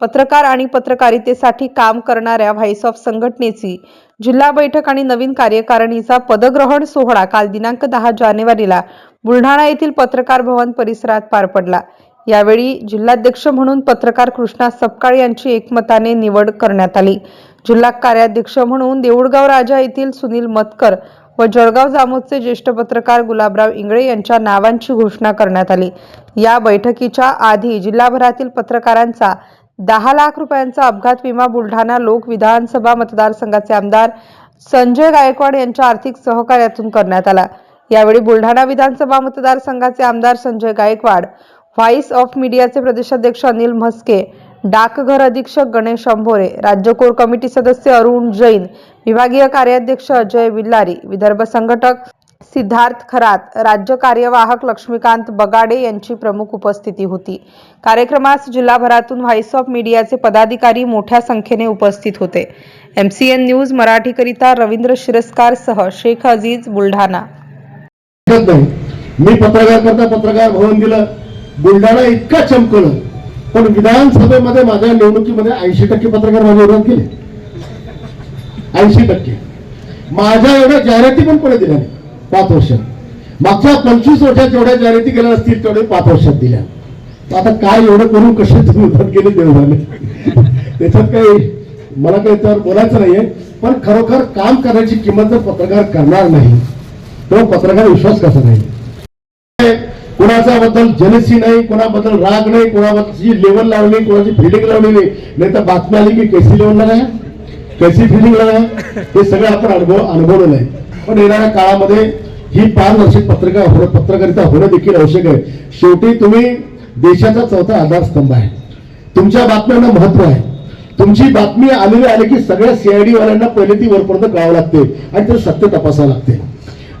पत्रकार आणि पत्रकारितेसाठी काम करणाऱ्या व्हाईस ऑफ संघटनेची जिल्हा बैठक आणि नवीन कार्यकारिणीचा पदग्रहण सोहळा काल दिनांक दहा जानेवारीला बुलढाणा येथील पत्रकार भवन परिसरात पार पडला. यावेळी जिल्हाध्यक्ष म्हणून पत्रकार कृष्णा सपकाळ यांची एकमताने निवड करण्यात आली. जिल्हा कार्याध्यक्ष म्हणून देऊळगाव राजा येथील सुनील मतकर व जळगाव जामोदचे ज्येष्ठ पत्रकार गुलाबराव इंगळे यांच्या नावांची घोषणा करण्यात आली. या बैठकीच्या आधी जिल्हाभरातील पत्रकारांचा दहा लाख रुपयांचा अपघात विमा बुलढाणा लोक विधानसभा मतदारसंघाचे आमदार संजय गायकवाड यांच्या आर्थिक सहकार्यातून करण्यात आला. यावेळी बुलढाणा विधानसभा मतदारसंघाचे आमदार संजय गायकवाड व्हाईस ऑफ मीडियाचे प्रदेशाध्यक्ष अनिल म्हस्के डाकघर अधीक्षक गणेश अंभोरे राज्य कोर कमिटी सदस्य अरुण जैन विभागीय कार्याध्यक्ष अजय विल्लारी विदर्भ संघटक सिद्धार्थ खरात राज्य कार्यवाहक लक्ष्मीकांत बगाडे यांची प्रमुख उपस्थिती होती. कार्यक्रमास जिल्हाभरातून व्हॉइस ऑफ मीडियाचे पदाधिकारी मोठ्या संख्येने उपस्थित होते. एम सी एन न्यूज मराठीकरिता रवींद्र शिरस्कार सह शेख अजीज बुलढाणा. मी पत्रकार करता पत्रकार भवन दिलं. बुलढाणा इतका चमकलं. पण विधानसभेमध्ये माझ्या निवडणुकीमध्ये ऐंशी टक्के पत्रकार माझ्या विरोधात केले. ऐंशी टक्के. माझ्या एवढ्या जाहिराती पण पुढे दिल्या नाही. पाच वर्ष. मागच्या पंचवीस वर्षात जेवढ्या जाहिराती केल्या असतील तेवढे पाच वर्षात दिल्या. तर आता काय एवढं करून कसे तुम्ही विरोध केले देवघाने त्याच्यात काही मला काही त्यावर बोलायचं नाहीये. पण खरोखर काम करण्याची किंमत जर पत्रकार करणार नाही तो पत्रकार विश्वास कसा नाही कुणाच्या बद्दल जलसी नाही कोणाबद्दल राग नाही कोणाबद्दल लेवल लावली कोणाची फिल्डिंग लावली नाही. नाही तर बातमी आली की कैसी लेवलला नाही कैसी फिल्डिंग आहे हे सगळं आपण अनुभव अनुभवलं नाही. पण येणाऱ्या काळामध्ये ही पारदर्शक पत्रकार होणं पत्रकारिता होणं देखील आवश्यक आहे. शेवटी तुम्ही देशाचा चौथा आधारस्तंभ आहे. तुमच्या बातम्यांना महत्त्व आहे. तुमची बातमी आलेली आली की सगळ्या सीआयडी वाल्यांना पहिले ती वरपर्यंत कळावं लागते आणि ते सत्य तपासावं लागते.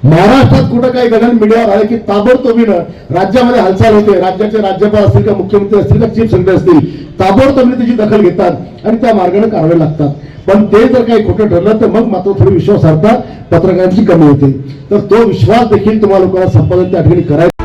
महाराष्ट्रात कुठं काही घडण मीडियावर आले की ताबडतोबीनं राज्यामध्ये हालचाल होते. राज्याचे राज्यपाल असतील का मुख्यमंत्री असतील का चीफ सेक्रेटरी असतील ताबडतोबीने त्याची दखल घेतात आणि त्या मार्गाने कारवाई लागतात. पण ते जर काही खोटं ठरलं तर मग मात्र थोडी विश्वासार्हता पत्रकारांची कमी होते. तर तो विश्वास देखील तुम्हाला लोकांना संपादन त्या ठिकाणी करायचा